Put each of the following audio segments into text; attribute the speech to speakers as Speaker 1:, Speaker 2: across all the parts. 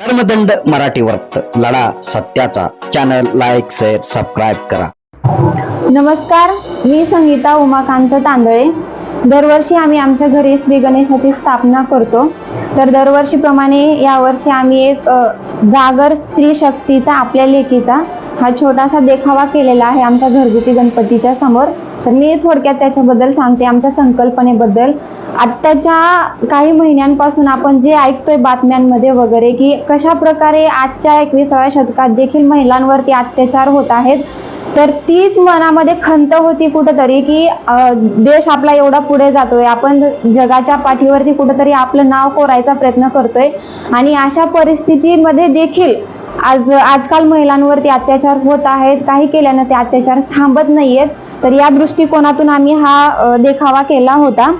Speaker 1: धर्मदंड मराठी वर्त लढा सत्याचा. चॅनल लाईक शेअर सबस्क्राईब करा.
Speaker 2: नमस्कार मी संगीता उमाकांत तांदळे. दरवर्षी आम्ही आमच्या घरी श्री गणेशाची स्थापना करतो. तर दरवर्षीप्रमाणे यावर्षी आम्ही एक जागर स्त्री शक्तीचा आपल्या लेखीचा हा छोटासा देखावा केलेला आहे आमच्या घरगुती गणपतीच्या समोर. तर मी थोडक्यात त्याच्याबद्दल सांगते. आमच्या संकल्पनेबद्दल. आत्ताच्या काही महिन्यांपासून आपण जे ऐकतोय बातम्यांमध्ये वगैरे की कशा प्रकारे आजच्या एकविसाव्या शतकात देखील महिलांवरती अत्याचार होत आहेत तर तीच मनामध्ये खंत होती कुठंतरी की देश आपला एवढा पुढे जातोय. आपण जगाच्या पाठीवरती कुठंतरी आपलं नाव कोरायचा प्रयत्न करतोय. आणि अशा परिस्थितीमध्ये देखील आज आजकाल महिलांवरती अत्याचार होत आहेत. काही केल्यानं ते अत्याचार थांबत नाहीयेत. तर या दृष्टिकोनातून आम्ही हा देखावा केला होता.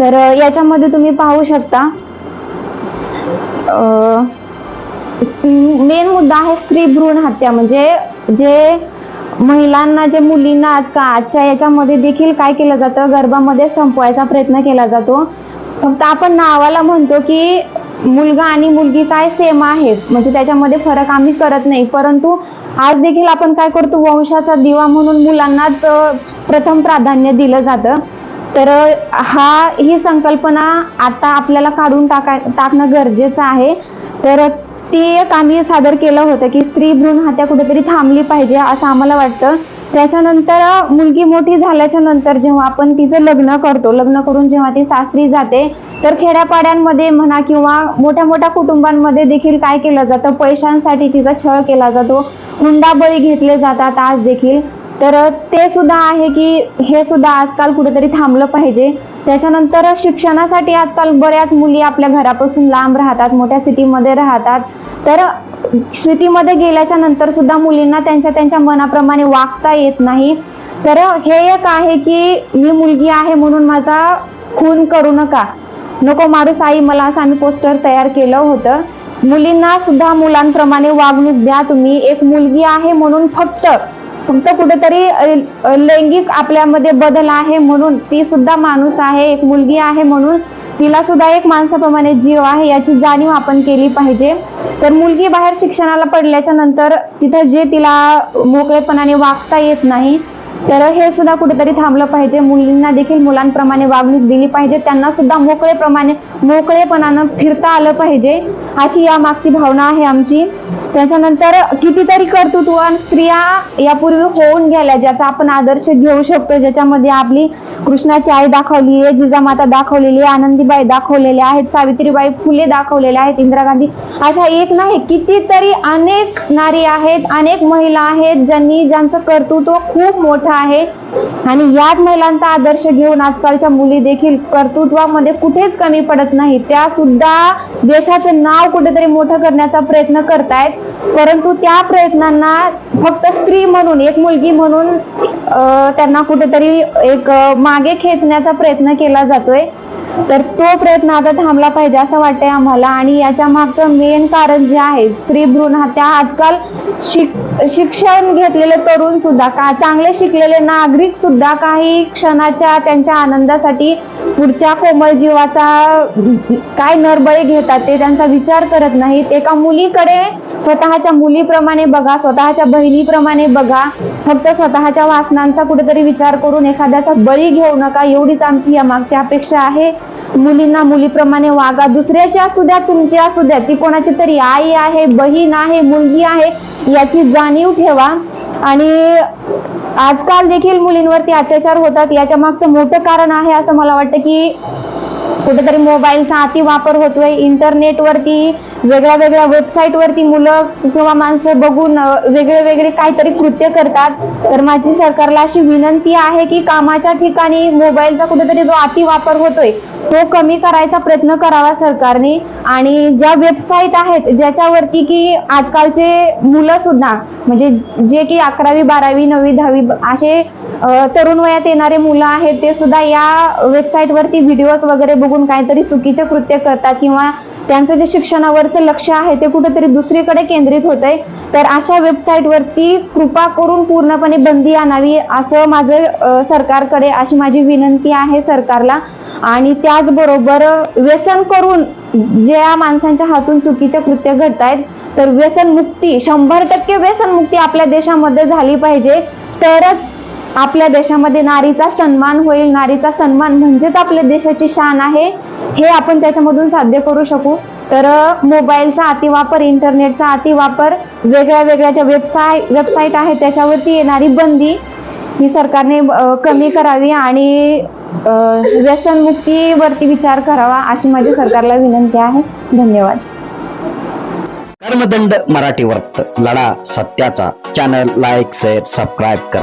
Speaker 2: तर याच्यामध्ये तुम्ही पाहू शकता. मेन मुद्दा आहे स्त्री भ्रूण हत्या. म्हणजे जे महिलांना जे मुलींना आज का आजच्या याच्यामध्ये देखील काय केलं जातं? गर्भामध्ये संपवायचा प्रयत्न केला जातो. फक्त आपण नावाला म्हणतो की मुलगा आणि मुलगी काय सेम आहेत? म्हणजे त्याच्यामध्ये फरक आम्ही करत नाही. परंतु आज देखील आपण काय करतो? वंशाचा दिवा म्हणून मुलांनाच प्रथम प्राधान्य दिलं जातं. तर हा ही संकल्पना आता आपल्याला काढून टाकाय टाकणं गरजेचं आहे. तर एक आम्ही सादर केलं होतं की स्त्री भ्रूण हत्या कुठेतरी थांबली पाहिजे असं आम्हाला वाटतं. त्याच्यानंतर मुलगी मोठी झाल्याच्यानंतर जेव्हा आपण तिचं लग्न करतो लग्न करून जेव्हा ती सासरी जाते तर खेड्यापाड्यांमध्ये म्हणा किंवा मोठ्या मोठ्या कुटुंबांमध्ये देखील काय केलं जातं? पैशांसाठी तिचा छळ केला जातो. हुंडाबळी घेतले जातात आज देखील. तर ते सुद्धा आहे की हे सुद्धा आजकाल कुठेतरी थांबलं पाहिजे. त्याच्यानंतर शिक्षणासाठी आजकाल बऱ्याच मुली आपल्या घरापासून लांब राहतात मोठ्या सिटीमध्ये राहतात. तर सिटीमध्ये गेल्याच्यानंतर सुद्धा मुलींना त्यांच्या त्यांच्या मनाप्रमाणे वागता येत नाही. तर हे एक आहे की मी मुलगी आहे म्हणून माझा खून करू नका. नको मारू आई मला असं आम्ही पोस्टर तयार केलं होतं. मुलींना सुद्धा मुलांप्रमाणे वागणूक द्या तुम्ही. एक मुलगी आहे म्हणून फक्त फक्त कुठेतरी लैंगिक आपल्यामध्ये बदल आहे म्हणून ती सुद्धा माणूस आहे एक मुलगी आहे म्हणून तिला सुद्धा एक माणसाप्रमाणे जीव आहे याची जाणीव आपण केली पाहिजे. तर मुलगी बाहेर शिक्षणाला पडल्याच्या नंतर तिथं जे तिला मोकळेपणाने वागता येत नाही तर हे सुद्धा कुठेतरी थांबलं पाहिजे. मुलींना देखील मुलांप्रमाणे वागणूक दिली पाहिजे. त्यांना सुद्धा मोकळेप्रमाणे मोकळेपणानं फिरता आलं पाहिजे. अशी या मागची भावना आहे आमची. त्याच्यानंतर कितीतरी कर्तृत्ववान स्त्रिया यापूर्वी होऊन गेल्या ज्याचा आपण आदर्श घेऊ शकतो. ज्याच्यामध्ये आपली कृष्णाची आई दाखवली आहे जिजामाता दाखवलेली आहे आनंदीबाई दाखवलेल्या आहेत सावित्रीबाई फुले दाखवलेल्या आहेत इंदिरा गांधी. अशा एक नाही कितीतरी अनेक नारी आहेत अनेक महिला आहेत ज्यांनी ज्यांचं कर्तृत्व खूप मोठं आहे. आणि याच महिलांचा आदर्श घेऊन आजकालच्या मुली देखील कर्तृत्वामध्ये कुठेच कमी पडत नाही त्या सुद्धा देशाचे नाव कुठेतरी मोठं करण्याचा प्रयत्न करतायत. परंतु त्या प्रयत्नांना फक्त स्त्री म्हणून एक मुलगी म्हणून त्यांना कुठेतरी एक मागे खेचण्याचा प्रयत्न केला जातोय. तर तो प्रयत्न आता थांबला पाहिजे असं वाटतंय आम्हाला. आणि याच्या मागचं मेन कारण जे आहे स्त्री भ्रूण हत्या आजकाल शिक शिक्षण घेतलेले तरुण सुद्धा का चांगले शिकलेले नागरिक सुद्धा काही क्षणाच्या त्यांच्या आनंदासाठी पुढच्या कोमल जीवाचा काय नरबळी घेतात ते त्यांचा विचार करत नाहीत. एका मुलीकडे स्वतःच्या मुलीप्रमाणे बघा स्वतःच्या बहिणीप्रमाणे बघा. फक्त स्वतःच्या वासनांचा कुठेतरी विचार करून एखाद्याचा बळी घेऊ नका. एवढीच आमची या मागची अपेक्षा आहे. मुलींना मुलीप्रमाणे वागा. दुसऱ्याची असू द्या तुमची असू द्या ती कोणाची तरी आई आहे बहीण आहे मुलगी आहे याची जाणीव ठेवा. आणि आजकाल देखील मुलींवरती अत्याचार होतात. याच्या मागचं मोठं कारण आहे असं मला वाटतं की कुठेतरी मोबाईलचा अति वापर होतोय. इंटरनेटवरती वेगळ्या वेगळ्या वेबसाईट वरती मुलं किंवा माणसं बघून वेगळे वेगळे काहीतरी कृत्य करतात. तर माझी सरकारला अशी विनंती आहे की कामाच्या ठिकाणी मोबाईलचा कुठेतरी जो अति वापर होतोय तो कमी करायचा प्रयत्न करावा सरकारने. आणि ज्या वेबसाईट आहेत ज्याच्यावरती की आजकालचे मुलं सुद्धा म्हणजे जे की अकरावी बारावी नववी दहावी असे तरुण वयात येणारे मुलं आहेत ते सुद्धा या वेबसाईटवरती व्हिडिओज वगैरे बघून काहीतरी चुकीचे कृत्य करतात किंवा त्यांचं जे शिक्षणावरचं लक्ष आहे ते कुठेतरी दुसरीकडे केंद्रित होतंय. तर अशा वेबसाईटवरती कृपा करून पूर्णपणे बंदी आणावी असं माझं सरकारकडे अशी माझी विनंती आहे सरकारला. आणि त्याचबरोबर व्यसन करून ज्या माणसांच्या हातून चुकीचे कृत्य घडत आहेत तर व्यसनमुक्ती शंभर टक्के व्यसनमुक्ती आपल्या देशामध्ये झाली पाहिजे. तरच आपल्या देशामध्ये नारीचा सन्मान होईल. नारीचा सन्मान म्हणजेच आपल्या देशाची शान आहे. हे आपण त्याच्यामधून साध्य करू शकू. तर मोबाईलचा अतिवापर इंटरनेटचा अतिवापर वेगळ्या वेगळ्या ज्या वेबसाईट वेबसाईट आहेत त्याच्यावरती येणारी बंदी ही सरकारने कमी करावी आणि व्यसनमुक्तीवरती विचार करावा अशी माझी सरकारला विनंती आहे. धन्यवाद.
Speaker 1: कर्मदंड मराठी वर्त लढा सत्याचा. चॅनल लाईक शेअर सबस्क्राईब करा.